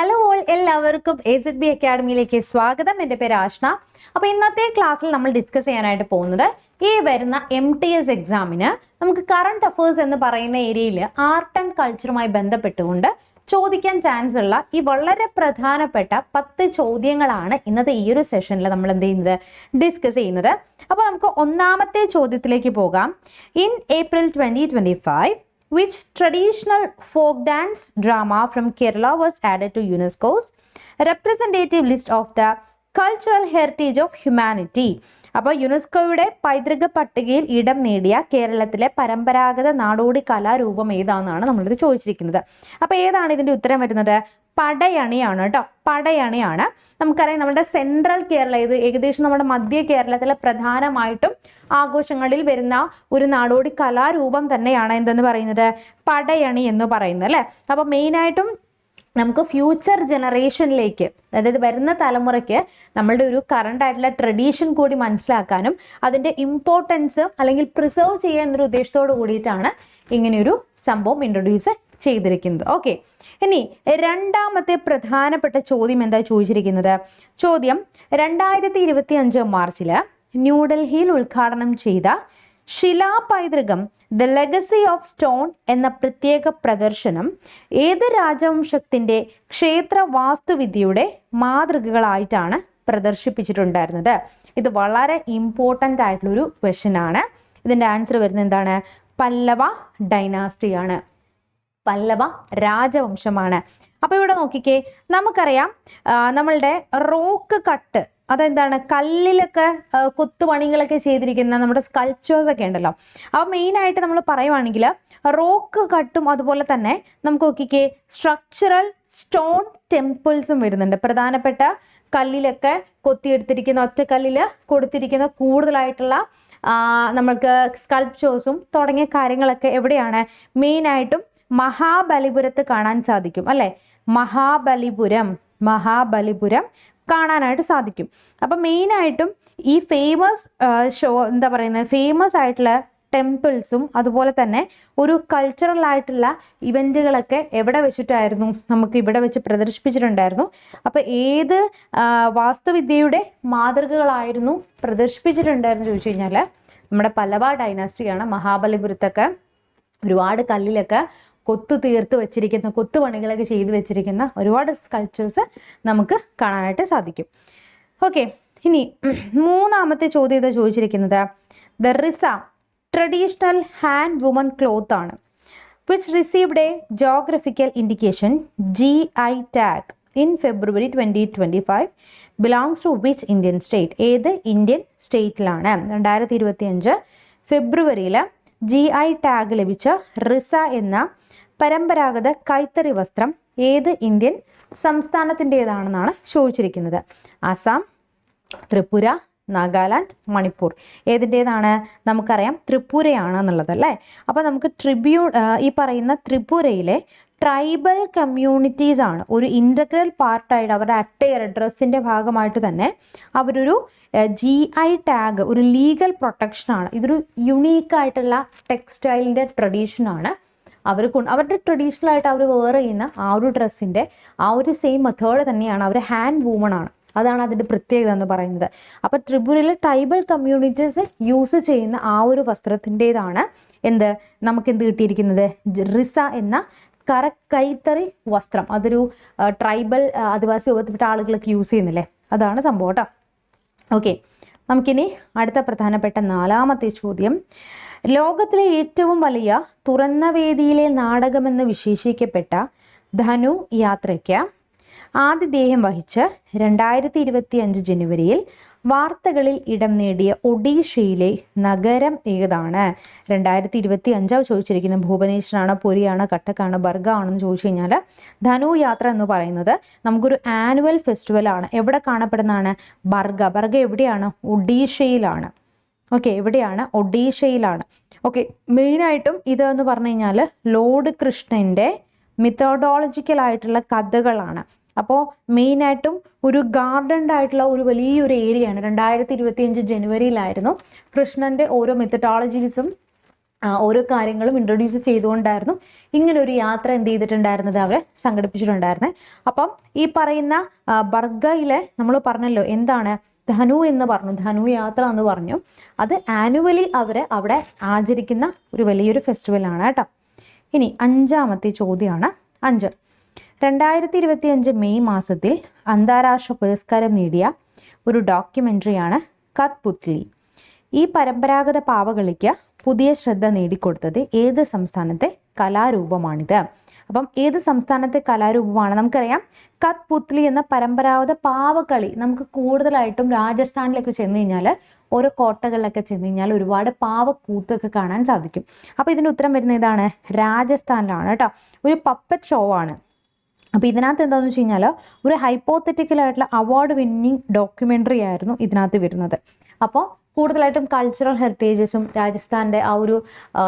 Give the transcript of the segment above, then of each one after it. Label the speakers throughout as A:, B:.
A: Hello all എല്ലാവർക്കും A Z B അക്കാഡമിയിലേക്ക് സ്വാഗതം. എന്റെ പേര് ആഷ്ണ അപ്പോൾ ഇന്നത്തെ ക്ലാസ്സിൽ നമ്മൾ ഡിസ്കസ് ചെയ്യാനായിട്ട് പോകുന്നത് ഈ വരുന്ന എം ടി എസ് എക്സാമിന് നമുക്ക് കറണ്ട് അഫേഴ്സ് എന്ന് പറയുന്ന ഏരിയയിൽ ആർട്ട് ആൻഡ് കൾച്ചറുമായി ബന്ധപ്പെട്ടുകൊണ്ട് ചോദിക്കാൻ ചാൻസ് ഉള്ള ഈ വളരെ പ്രധാനപ്പെട്ട പത്ത് ചോദ്യങ്ങളാണ് ഇന്നത്തെ ഈ ഒരു സെഷനിൽ നമ്മൾ എന്ത് ചെയ്യുന്നത്? ഡിസ്കസ് ചെയ്യുന്നത്. അപ്പോൾ നമുക്ക് ഒന്നാമത്തെ ചോദ്യത്തിലേക്ക് പോകാം. In April twenty twenty five which traditional folk dance drama from Kerala was added to UNESCO's representative list of the cultural heritage of humanity അപ്പോൾ യുനെസ്കോയുടെ പൈതൃക പട്ടികയിൽ ഇടം നേടിയ കേരളത്തിലെ പരമ്പരാഗത നാടോടി കലാരൂപം ഏതാണെന്നാണ് നമ്മളിത് ചോദിച്ചിരിക്കുന്നത്. അപ്പോൾ ഏതാണ് ഇതിന്റെ ഉത്തരം വരുന്നത്? പടയണിയാണ് കേട്ടോ. പടയണിയാണ്. നമുക്കറിയാം നമ്മുടെ സെൻട്രൽ കേരള ഇത് ഏകദേശം നമ്മുടെ മധ്യ കേരളത്തിലെ പ്രധാനമായിട്ടും ആഘോഷങ്ങളിൽ വരുന്ന ഒരു നാടോടി കലാരൂപം തന്നെയാണ് എന്തെന്ന് പറയുന്നത്? പടയണി എന്ന് പറയുന്നത് അല്ലേ? അപ്പോൾ മെയിനായിട്ടും നമുക്ക് ഫ്യൂച്ചർ ജനറേഷനിലേക്ക് അതായത് വരുന്ന തലമുറയ്ക്ക് നമ്മളുടെ ഒരു കറണ്ട് ആയിട്ടുള്ള ട്രഡീഷൻ കൂടി മനസ്സിലാക്കാനും അതിന്റെ ഇമ്പോർട്ടൻസ് അല്ലെങ്കിൽ പ്രിസർവ് ചെയ്യുക എന്നൊരു ഉദ്ദേശത്തോട് കൂടിയിട്ടാണ് ഇങ്ങനെയൊരു സംഭവം ഇൻട്രൊഡ്യൂസ് ചെയ്തിരിക്കുന്നത്. ഓക്കെ ഇനി രണ്ടാമത്തെ പ്രധാനപ്പെട്ട ചോദ്യം എന്താ ചോദിച്ചിരിക്കുന്നത്? ചോദ്യം രണ്ടായിരത്തി ഇരുപത്തി അഞ്ച് മാർച്ചിൽ ന്യൂഡൽഹിയിൽ ഉദ്ഘാടനം ചെയ്ത ശിലാപൈതൃകം ദ ലെഗസി ഓഫ് സ്റ്റോൺ എന്ന പ്രത്യേക പ്രദർശനം ഏത് രാജവംശത്തിന്റെ ക്ഷേത്ര വാസ്തുവിദ്യയുടെ മാതൃകകളായിട്ടാണ് പ്രദർശിപ്പിച്ചിട്ടുണ്ടായിരുന്നത്? ഇത് വളരെ ഇമ്പോർട്ടന്റ് ആയിട്ടുള്ളൊരു ക്വസ്റ്റ്യൻ ആണ്. ഇതിന്റെ ആൻസർ വരുന്നത് എന്താണ്? പല്ലവ ഡൈനാസ്റ്റിയാണ് പല്ലവ രാജവംശമാണ്. അപ്പോൾ ഇവിടെ നോക്കിക്കേ നമുക്കറിയാം നമ്മളുടെ റോക്ക് കട്ട് അതെന്താണ്? കല്ലിലൊക്കെ കൊത്തുപണികളൊക്കെ ചെയ്തിരിക്കുന്ന നമ്മുടെ സ്കൾപ്ചേഴ്സ് ഒക്കെ ഉണ്ടല്ലോ. അപ്പോൾ മെയിനായിട്ട് നമ്മൾ പറയുവാണെങ്കിൽ റോക്ക് കട്ടും അതുപോലെ തന്നെ നമുക്ക് നോക്കിക്കേ സ്ട്രക്ചറൽ സ്റ്റോൺ ടെമ്പിൾസും വരുന്നുണ്ട്. പ്രധാനപ്പെട്ട കല്ലിലൊക്കെ കൊത്തിയെടുത്തിരിക്കുന്ന ഒറ്റക്കല്ലിൽ കൊടുത്തിരിക്കുന്ന കൂടുതലായിട്ടുള്ള നമ്മൾക്ക് സ്കൾപ്ചേഴ്സും തുടങ്ങിയ കാര്യങ്ങളൊക്കെ എവിടെയാണ്? മെയിനായിട്ടും മഹാബലിപുരത്ത് കാണാൻ സാധിക്കും അല്ലെ? മഹാബലിപുരം മഹാബലിപുരം കാണാനായിട്ട് സാധിക്കും. അപ്പൊ മെയിൻ ആയിട്ടും ഈ ഫേമസ് ഷോ എന്താ പറയുന്നത് ഫേമസ് ആയിട്ടുള്ള ടെമ്പിൾസും അതുപോലെ തന്നെ ഒരു കൾച്ചറൽ ആയിട്ടുള്ള ഇവന്റുകളൊക്കെ എവിടെ വെച്ചിട്ടായിരുന്നു നമുക്ക് ഇവിടെ വെച്ച് പ്രദർശിപ്പിച്ചിട്ടുണ്ടായിരുന്നു. അപ്പോൾ ഏത് വാസ്തുവിദ്യയുടെ മാതൃകകളായിരുന്നു പ്രദർശിപ്പിച്ചിട്ടുണ്ടായിരുന്നു ചോദിച്ചു കഴിഞ്ഞാൽ നമ്മുടെ പലവാ ഡൈനാസ്റ്റിയാണ് മഹാബലിപുരത്തൊക്കെ ഒരുപാട് കല്ലിലൊക്കെ കൊത്തു തീർത്ത് വെച്ചിരിക്കുന്ന കൊത്തുപണികളൊക്കെ ചെയ്ത് വെച്ചിരിക്കുന്ന ഒരുപാട് സ്കൾപ്ചേഴ്സ് നമുക്ക് കാണാനായിട്ട് സാധിക്കും. ഓക്കെ ഇനി മൂന്നാമത്തെ ചോദ്യം ഇതാ ചോദിച്ചിരിക്കുന്നത്? The Risa traditional handwoven cloth ആണ്. Which received a geographical indication G I tag in February twenty twenty five belongs to which Indian state ഏത് ഇന്ത്യൻ സ്റ്റേറ്റിലാണ് രണ്ടായിരത്തി ഇരുപത്തി അഞ്ച് ഫെബ്രുവരിയിൽ ജി ഐ ടാഗ് ലഭിച്ച റിസ എന്ന പരമ്പരാഗത കൈത്തറി വസ്ത്രം ഏത് ഇന്ത്യൻ സംസ്ഥാനത്തിന്റേതാണെന്നാണ് ചോദിച്ചിരിക്കുന്നത്. ആസാം ത്രിപുര നാഗാലാൻഡ് മണിപ്പൂർ. ഏതിന്റേതാണ് നമുക്കറിയാം? ത്രിപുരയാണ് എന്നുള്ളത് അല്ലേ അപ്പോൾ നമുക്ക് ട്രിബ്യൂ ഈ പറയുന്ന ത്രിപുരയിലെ ട്രൈബൽ കമ്മ്യൂണിറ്റീസ് ആണ്. ഒരു ഇന്റഗ്രൽ പാർട്ടായിട്ട് അവരുടെ അട്ടയർ ഡ്രസ്സിന്റെ ഭാഗമായിട്ട് തന്നെ അവരൊരു ജി ഐ ടാഗ് ഒരു ലീഗൽ പ്രൊട്ടക്ഷനാണ്. ഇതൊരു യുണീക്കായിട്ടുള്ള ടെക്സ്റ്റൈലിന്റെ ട്രഡീഷനാണ് അവർ അവരുടെ ട്രഡീഷണൽ ആയിട്ട് അവർ വെയർ ചെയ്യുന്ന ആ ഒരു ഡ്രസ്സിന്റെ ആ ഒരു സെയിം മെത്തേഡ് തന്നെയാണ് അവർ ഹാൻഡ് വൂമൺ ആണ്. അതാണ് അതിന്റെ പ്രത്യേകത എന്ന് പറയുന്നത്. അപ്പോൾ ത്രിപുരയിലെ ട്രൈബൽ കമ്മ്യൂണിറ്റീസ് യൂസ് ചെയ്യുന്ന ആ ഒരു വസ്ത്രത്തിന്റെതാണ് എന്ത് നമുക്ക് എന്ത് കിട്ടിയിരിക്കുന്നത്? റിസ എന്ന കര കൈത്തറി വസ്ത്രം. അതൊരു ട്രൈബൽ ആദിവാസി വിഭാഗത്തിൽപ്പെട്ട ആളുകളൊക്കെ യൂസ് ചെയ്യുന്നില്ലേ? അതാണ് സംഭവം കേട്ടോ ഓക്കെ നമുക്കിനി അടുത്ത പ്രധാനപ്പെട്ട നാലാമത്തെ ചോദ്യം. ലോകത്തിലെ ഏറ്റവും വലിയ തുറന്ന വേദിയിലെ നാടകമെന്ന് വിശേഷിക്കപ്പെട്ട ധനു യാത്രയ്ക്ക് ആതിഥേയം വഹിച്ച് രണ്ടായിരത്തി ഇരുപത്തി അഞ്ച് ജനുവരിയിൽ വാർത്തകളിൽ ഇടം നേടിയ ഒഡീഷയിലെ നഗരം ഏതാണ്? രണ്ടായിരത്തി ഇരുപത്തി അഞ്ചാവ് ചോദിച്ചിരിക്കുന്ന ഭുവനേശ്വറാണ് പുരിയാണ് കട്ടക്കാണ് ബർഗ ആണെന്ന് ചോദിച്ചു കഴിഞ്ഞാൽ ധനു യാത്ര എന്ന് പറയുന്നത് നമുക്കൊരു ആനുവൽ ഫെസ്റ്റിവൽ ആണ് എവിടെ കാണപ്പെടുന്നതാണ്? ബർഗ. ബർഗ എവിടെയാണ്? ഒഡീഷയിലാണ്. ഓക്കെ എവിടെയാണ് ഒഡീഷയിലാണ്. ഓക്കെ മെയിനായിട്ടും ഇത് എന്ന് പറഞ്ഞു കഴിഞ്ഞാൽ ലോർഡ് കൃഷ്ണന്റെ മിത്തോഡോളജിക്കൽ ആയിട്ടുള്ള കഥകളാണ്. അപ്പോൾ മെയിനായിട്ടും ഒരു ഗാർഡൻഡ് ആയിട്ടുള്ള ഒരു വലിയൊരു ഏരിയയാണ് രണ്ടായിരത്തി ഇരുപത്തിയഞ്ച് ജനുവരിയിലായിരുന്നു കൃഷ്ണന്റെ ഓരോ മെത്തഡോളജീസും ഓരോ കാര്യങ്ങളും ഇൻട്രൊഡ്യൂസ് ചെയ്തുകൊണ്ടായിരുന്നു ഇങ്ങനെ ഒരു യാത്ര എന്ത് ചെയ്തിട്ടുണ്ടായിരുന്നത് അവർ സംഘടിപ്പിച്ചിട്ടുണ്ടായിരുന്നത് അപ്പം ഈ പറയുന്ന ബർഗയിലെ നമ്മൾ പറഞ്ഞല്ലോ എന്താണ് ധനു എന്ന് പറഞ്ഞു ധനു യാത്ര എന്ന് പറഞ്ഞു. അത് ആനുവലി അവർ അവിടെ ആചരിക്കുന്ന ഒരു വലിയൊരു ഫെസ്റ്റിവൽ ആണ് കേട്ടോ. ഇനി അഞ്ചാമത്തെ ചോദ്യമാണ് അഞ്ച്. രണ്ടായിരത്തി ഇരുപത്തി അഞ്ച് മെയ് മാസത്തിൽ അന്താരാഷ്ട്ര പുരസ്കാരം നേടിയ ഒരു ഡോക്യുമെന്ററിയാണ് കത് പുത്ലി ഈ പരമ്പരാഗത പാവകളിക്ക് പുതിയ ശ്രദ്ധ നേടിക്കൊടുത്തത് ഏത് സംസ്ഥാനത്തെ കലാരൂപമാണിത്? അപ്പം ഏത് സംസ്ഥാനത്തെ കലാരൂപമാണ്? നമുക്കറിയാം. കത് പുത്ലി എന്ന പരമ്പരാഗത പാവകളി നമുക്ക് കൂടുതലായിട്ടും രാജസ്ഥാനിലൊക്കെ ചെന്ന് കഴിഞ്ഞാൽ ഓരോ കോട്ടകളിലൊക്കെ ചെന്ന് കഴിഞ്ഞാൽ ഒരുപാട് പാവക്കൂത്തൊക്കെ കാണാൻ സാധിക്കും. അപ്പോൾ ഇതിന്റെ ഉത്തരം വരുന്ന ഏതാണ്? രാജസ്ഥാനിലാണ് കേട്ടോ. ഒരു പപ്പറ്റ് ഷോ ആണ്. അപ്പോൾ ഇതിനകത്ത് എന്താണെന്ന് വെച്ച് കഴിഞ്ഞാൽ ഒരു ഹൈപ്പോത്തറ്റിക്കൽ ആയിട്ടുള്ള അവാർഡ് വിന്നിങ് ഡോക്യുമെന്ററി ആയിരുന്നു ഇതിനകത്ത് വരുന്നത്. അപ്പോൾ കൂടുതലായിട്ടും കൾച്ചറൽ ഹെറിറ്റേജസും രാജസ്ഥാന്റെ ആ ഒരു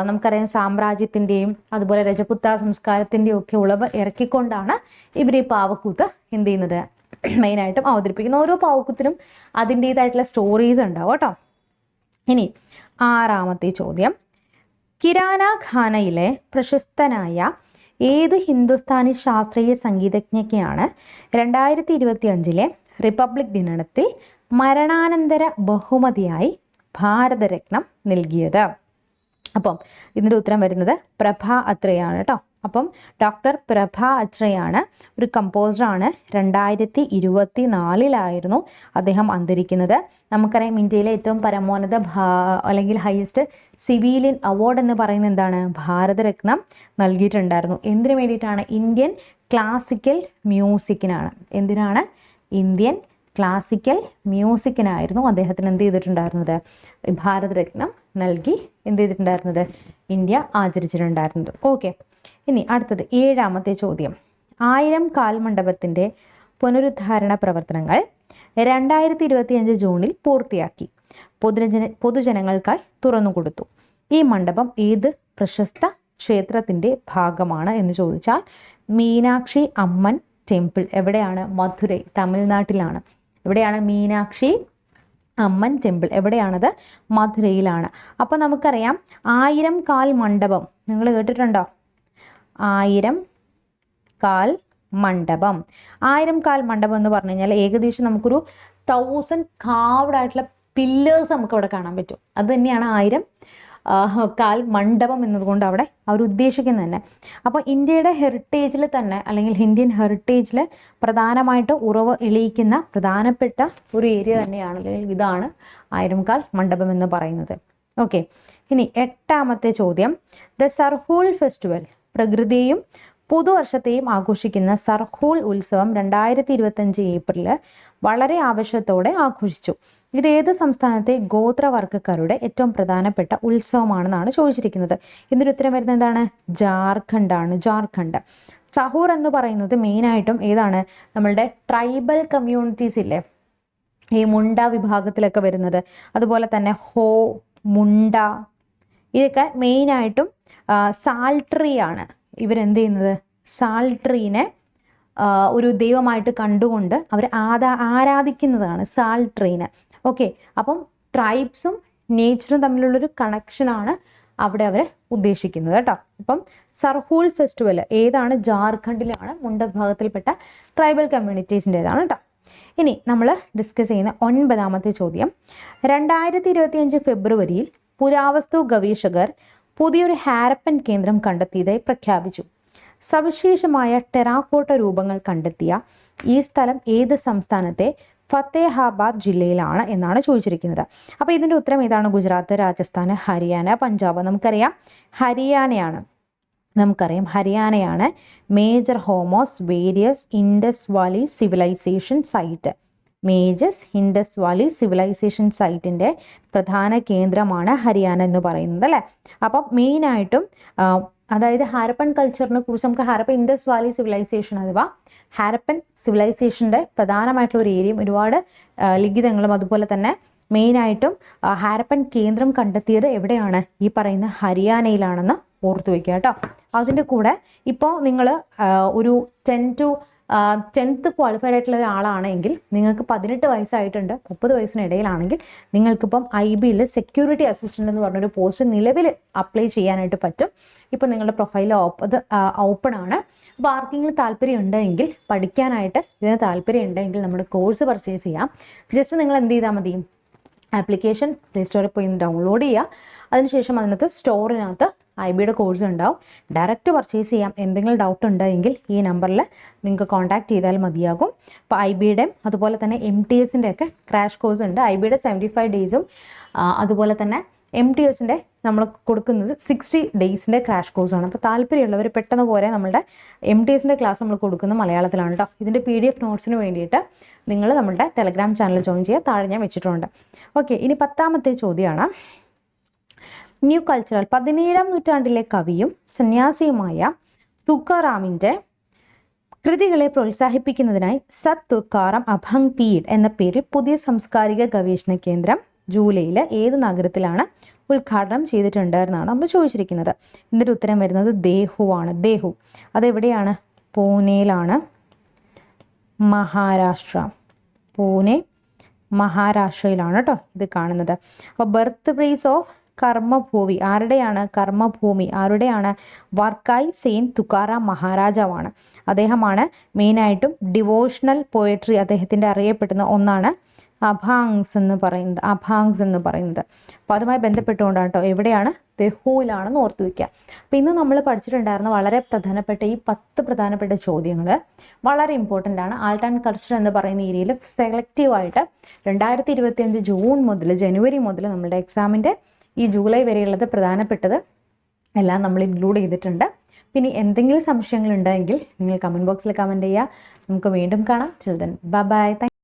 A: നമുക്കറിയാം സാമ്രാജ്യത്തിന്റെയും അതുപോലെ രജപുത്ത സംസ്കാരത്തിന്റെയും ഒക്കെ ഉളവ് ഇറക്കിക്കൊണ്ടാണ് ഇവർ ഈ പാവക്കൂത്ത് എന്ത് ചെയ്യുന്നത്? മെയിനായിട്ടും അവതരിപ്പിക്കുന്ന ഓരോ പാവക്കൂത്തിനും അതിന്റേതായിട്ടുള്ള സ്റ്റോറീസ് ഉണ്ടാവും കേട്ടോ. ഇനി ആറാമത്തെ ചോദ്യം. കിരാന ഖാനയിലെ പ്രശസ്തനായ ഏത് ഹിന്ദുസ്ഥാനി ശാസ്ത്രീയ സംഗീതജ്ഞയ്ക്കാണ് രണ്ടായിരത്തി ഇരുപത്തി അഞ്ചിലെ റിപ്പബ്ലിക് ദിനത്തിൽ മരണാനന്തര ബഹുമതിയായി ഭാരതരത്നം നൽകിയത്. അപ്പം ഇതിന്റെ ഉത്തരം വരുന്നത് പ്രഭ അത്രയാണ് കേട്ടോ. അപ്പം ഡോക്ടർ പ്രഭ അത്രയാണ് ഒരു കമ്പോസറാണ് രണ്ടായിരത്തി ഇരുപത്തി നാലിലായിരുന്നു അദ്ദേഹം അന്തരിക്കുന്നത്. നമുക്കറിയാം ഇന്ത്യയിലെ ഏറ്റവും പരമോന്നത അല്ലെങ്കിൽ ഹയസ്റ്റ് സിവിലിയൻ അവാർഡ് എന്ന് പറയുന്നത് എന്താണ്? ഭാരതരത്നം നൽകിയിട്ടുണ്ടായിരുന്നു. എന്തിനു വേണ്ടിയിട്ടാണ്? ഇന്ത്യൻ ക്ലാസിക്കൽ മ്യൂസിക്കിനാണ് എന്തിനാണ്? ഇന്ത്യൻ ക്ലാസിക്കൽ മ്യൂസിക്കിനായിരുന്നു അദ്ദേഹത്തിന് എന്ത് ചെയ്തിട്ടുണ്ടായിരുന്നത്? ഭാരതരത്നം നൽകി എന്ത് ചെയ്തിട്ടുണ്ടായിരുന്നത്? ഇന്ത്യ ആചരിച്ചിട്ടുണ്ടായിരുന്നത്. ഓക്കെ ഇനി അടുത്തത് ഏഴാമത്തെ ചോദ്യം. ആയിരം കാൽമണ്ഡപത്തിന്റെ പുനരുദ്ധാരണ പ്രവർത്തനങ്ങൾ രണ്ടായിരത്തി ഇരുപത്തിയഞ്ച് ജൂണിൽ പൂർത്തിയാക്കി. പൊതുജന പൊതുജനങ്ങൾക്കായി തുറന്നുകൊടുത്തു. ഈ മണ്ഡപം ഏത് പ്രശസ്ത ക്ഷേത്രത്തിന്റെ ഭാഗമാണ് എന്ന് ചോദിച്ചാൽ മീനാക്ഷി അമ്മൻ ടെമ്പിൾ എവിടെയാണ്? മധുരൈ തമിഴ്നാട്ടിലാണ്. എവിടെയാണ് മീനാക്ഷി അമ്മൻ ടെമ്പിൾ. എവിടെയാണത്? മധുരയിലാണ്. അപ്പോൾ നമുക്കറിയാം ആയിരം കാൽ മണ്ഡപം. നിങ്ങൾ കേട്ടിട്ടുണ്ടോ? ആയിരം കാൽ മണ്ഡപം. ആയിരം കാൽ മണ്ഡപം എന്ന് പറഞ്ഞു കഴിഞ്ഞാൽ ഏകദേശം നമുക്കൊരു തൗസൻഡ് കാവ്ഡ് ആയിട്ടുള്ള പില്ലേഴ്സ് നമുക്ക് അവിടെ കാണാൻ പറ്റും. അത് തന്നെയാണ് ആയിരം കാൽ മണ്ഡപം എന്നതുകൊണ്ട് അവിടെ അവർ ഉദ്ദേശിക്കുന്നത് തന്നെ. അപ്പോൾ ഇന്ത്യയുടെ ഹെറിറ്റേജിൽ തന്നെ അല്ലെങ്കിൽ ഇന്ത്യൻ ഹെറിറ്റേജിൽ പ്രധാനമായിട്ട് ഉറവ് എളിയിക്കുന്ന പ്രധാനപ്പെട്ട ഒരു ഏരിയ തന്നെയാണ് അല്ലെങ്കിൽ ഇതാണ് ആയിരംകാൽ മണ്ഡപം എന്ന് പറയുന്നത്. ഓക്കെ ഇനി എട്ടാമത്തെ ചോദ്യം. ദ സർഹോൾ ഫെസ്റ്റിവൽ പ്രകൃതിയും പുതുവർഷത്തെയും ആഘോഷിക്കുന്ന സർഹൂൾ ഉത്സവം രണ്ടായിരത്തി ഇരുപത്തഞ്ച് ഏപ്രിൽ വളരെ ആവശ്യത്തോടെ ആഘോഷിച്ചു. ഇത് ഏത് സംസ്ഥാനത്തെ ഗോത്രവർഗക്കാരുടെ ഏറ്റവും പ്രധാനപ്പെട്ട ഉത്സവമാണെന്നാണ് ചോദിച്ചിരിക്കുന്നത്. ഇതിന്റെ ഉത്തരം വരുന്നത് എന്താണ്? ആണ്. ജാർഖണ്ഡ്. സഹൂർ എന്ന് പറയുന്നത് മെയിനായിട്ടും ഏതാണ്? നമ്മളുടെ ട്രൈബൽ കമ്മ്യൂണിറ്റീസ് ഇല്ലേ? ഈ മുണ്ട വിഭാഗത്തിലൊക്കെ വരുന്നത്. അതുപോലെ തന്നെ ഹോ മുണ്ട ഇതൊക്കെ മെയിനായിട്ടും സാൾട്രി ആണ്. ഇവരെന്ത് ചെയ്യുന്നത്? സാൾട്രീനെ ഒരു ദൈവമായിട്ട് കണ്ടുകൊണ്ട് അവർ ആദാ ആരാധിക്കുന്നതാണ് സാൾട്രീനെ. ഓക്കെ അപ്പം ട്രൈബ്സും നേച്ചറും തമ്മിലുള്ളൊരു കണക്ഷനാണ് അവിടെ അവർ ഉദ്ദേശിക്കുന്നത് കേട്ടോ. അപ്പം സർഹൂൾ ഫെസ്റ്റിവൽ ഏതാണ്? ജാർഖണ്ഡിലാണ് മുണ്ട വിഭാഗത്തിൽപ്പെട്ട ട്രൈബൽ കമ്മ്യൂണിറ്റീസിന്റെതാണ് കേട്ടോ. ഇനി നമ്മൾ ഡിസ്കസ് ചെയ്യുന്ന ഒൻപതാമത്തെ ചോദ്യം. രണ്ടായിരത്തി ഇരുപത്തിയഞ്ച് ഫെബ്രുവരിയിൽ പുരാവസ്തു ഗവേഷകർ പുതിയൊരു ഹാരപ്പൻ കേന്ദ്രം കണ്ടെത്തിയതായി പ്രഖ്യാപിച്ചു. സവിശേഷമായ ടെറാക്കോട്ട രൂപങ്ങൾ കണ്ടെത്തിയ ഈ സ്ഥലം ഏത് സംസ്ഥാനത്തെ ഫത്തേഹാബാദ് ജില്ലയിലാണ് എന്നാണ് ചോദിച്ചിരിക്കുന്നത്. അപ്പോൾ ഇതിന്റെ ഉത്തരം ഏതാണ് ഗുജറാത്ത് രാജസ്ഥാൻ ഹരിയാന പഞ്ചാബ്. നമുക്കറിയാം ഹരിയാനയാണ്. നമുക്കറിയാം ഹരിയാനയാണ് major Hormuz various Indus valley civilization site majors Indus valley civilization സൈറ്റിന്റെ പ്രധാന കേന്ദ്രമാണ് ഹരിയാന എന്ന് പറയുന്നത് അല്ലേ? അപ്പം മെയിനായിട്ടും അതായത് ഹാരപ്പൻ കൾച്ചറിനെ കുറിച്ച് നമുക്ക് ഹാരപ്പൻ ഇൻഡസ് വാലി സിവിലൈസേഷൻ അഥവാ ഹാരപ്പൻ സിവിലൈസേഷന്റെ പ്രധാനമായിട്ടുള്ള ഒരു ഏരിയയും ഒരുപാട് ലിഖിതങ്ങളും അതുപോലെ തന്നെ മെയിനായിട്ടും ഹാരപ്പൻ കേന്ദ്രം കണ്ടെത്തിയത് എവിടെയാണ്? ഈ പറയുന്ന ഹരിയാനയിലാണെന്ന് ഓർത്തു വയ്ക്കുക കേട്ടോ. അതിന്റെ കൂടെ ഇപ്പോൾ നിങ്ങൾ ഒരു ടെൻ ടു ടെൻത്ത് ക്വാളിഫൈഡ് ആയിട്ടുള്ള ഒരാളാണെങ്കിൽ നിങ്ങൾക്ക് പതിനെട്ട് വയസ്സായിട്ടുണ്ട് മുപ്പത് വയസ്സിനിടയിലാണെങ്കിൽ നിങ്ങൾക്കിപ്പം ഐ ബിയിൽ സെക്യൂരിറ്റി അസിസ്റ്റന്റ് എന്ന് പറഞ്ഞൊരു പോസ്റ്റ് നിലവിൽ അപ്ലൈ ചെയ്യാനായിട്ട് പറ്റും. ഇപ്പം നിങ്ങളുടെ പ്രൊഫൈൽ അത് ഓപ്പൺ ആണ്. അപ്പോൾ ആർക്കെങ്കിലും താല്പര്യം ഉണ്ടെങ്കിൽ പഠിക്കാനായിട്ട് ഇതിന് താല്പര്യം ഉണ്ടെങ്കിൽ നമ്മുടെ കോഴ്സ് പർച്ചേസ് ചെയ്യാം. ജസ്റ്റ് നിങ്ങൾ എന്ത് ചെയ്താൽ മതി? ആപ്ലിക്കേഷൻ പ്ലേ സ്റ്റോറിൽ പോയി ഡൗൺലോഡ് ചെയ്യുക. അതിനുശേഷം അതിനകത്ത് സ്റ്റോറിനകത്ത് ഐ ബിയുടെ കോഴ്സ് ഉണ്ടാവും. ഡയറക്റ്റ് പർച്ചേസ് ചെയ്യാം. എന്തെങ്കിലും ഡൗട്ട് ഉണ്ടെങ്കിൽ ഈ നമ്പറിൽ നിങ്ങൾക്ക് കോൺടാക്ട് ചെയ്താൽ മതിയാകും. അപ്പോൾ ഐ ബിയുടെയും അതുപോലെ തന്നെ എം ടി എസിന്റെ ഒക്കെ ക്രാഷ് കോഴ്സ് ഉണ്ട്. ഐ ബിയുടെ സെവന്റി ഫൈവ് ഡേയ്സും അതുപോലെ തന്നെ എം ടി എസിന്റെ നമ്മൾ കൊടുക്കുന്നത് സിക്സ്റ്റി ഡേയ്സിന്റെ ക്രാഷ് കോഴ്സാണ് അപ്പോൾ താല്പര്യമുള്ളവർ പെട്ടെന്ന് പോരെ നമ്മുടെ എം ടി എസിന്റെ ക്ലാസ് നമ്മൾ കൊടുക്കുന്നത് മലയാളത്തിലാണ് കേട്ടോ ഇതിന്റെ പി ഡി എഫ് നോട്ട്സിന് വേണ്ടിയിട്ട് നിങ്ങൾ നമ്മുടെ ടെലഗ്രാം ചാനൽ ജോയിൻ ചെയ്യുക താഴെ ഞാൻ വെച്ചിട്ടുണ്ട്. ഓക്കെ ഇനി പത്താമത്തെ ചോദ്യമാണ്. ന്യൂ കൾച്ചറൽ പതിനേഴാം നൂറ്റാണ്ടിലെ കവിയും സന്യാസിയുമായ തുക്കാറാമിന്റെ കൃതികളെ പ്രോത്സാഹിപ്പിക്കുന്നതിനായി സത് തുക്കാറാം അഭങ് പീഡ് എന്ന പേരിൽ പുതിയ സാംസ്കാരിക ഗവേഷണ കേന്ദ്രം ജൂലൈയിൽ ഏത് നഗരത്തിലാണ് ഉദ്ഘാടനം ചെയ്തിട്ടുണ്ട് എന്നാണ് നമ്മൾ ചോദിച്ചിരിക്കുന്നത്. ഇതിന്റെ ഉത്തരം വരുന്നത് ദേഹു ആണ്. ദേഹു. അതെവിടെയാണ്? പൂനെയിലാണ്. മഹാരാഷ്ട്ര. പൂനെ മഹാരാഷ്ട്രയിലാണ് കേട്ടോ ഇത് കാണുന്നത്. അപ്പോൾ ബർത്ത് പ്ലേസ് ഓഫ് കർമ്മഭൂമി. ആരുടെയാണ് കർമ്മഭൂമി? ആരുടെയാണ്? വർക്കായി സെയിൻ തുക്കാറാം മഹാരാജാവാണ്. അദ്ദേഹമാണ് മെയിനായിട്ടും ഡിവോഷണൽ പോയട്രി അദ്ദേഹത്തിന്റെ അറിയപ്പെടുന്ന ഒന്നാണ് അഭാങ്സ് എന്ന് പറയുന്നത് അഭാങ്സ് എന്ന് പറയുന്നത്. അപ്പോൾ അതുമായി ബന്ധപ്പെട്ടുകൊണ്ടാണ് കേട്ടോ എവിടെയാണ്? ദഹുവിലാണെന്ന് ഓർത്ത് വയ്ക്കുക അപ്പം ഇന്ന് നമ്മൾ പഠിച്ചിട്ടുണ്ടായിരുന്ന വളരെ പ്രധാനപ്പെട്ട ഈ പത്ത് പ്രധാനപ്പെട്ട ചോദ്യങ്ങൾ വളരെ ഇമ്പോർട്ടന്റ് ആണ്. ആർട്ട് ആൻഡ് കൾച്ചർ എന്ന് പറയുന്ന ഏരിയയിൽ സെലക്റ്റീവായിട്ട് രണ്ടായിരത്തി ഇരുപത്തിയഞ്ച് ജൂൺ മുതൽ ജനുവരി മുതൽ നമ്മുടെ എക്സാമിന്റെ ഈ ജൂലൈ വരെയുള്ളത് പ്രധാനപ്പെട്ടത് എല്ലാം നമ്മൾ ഇൻക്ലൂഡ് ചെയ്തിട്ടുണ്ട്. പിന്നെ എന്തെങ്കിലും സംശയങ്ങൾ ഉണ്ടെങ്കിൽ നിങ്ങൾ കമന്റ് ബോക്സിൽ കമന്റ് ചെയ്യുക. നമുക്ക് വീണ്ടും കാണാം. Children bye bye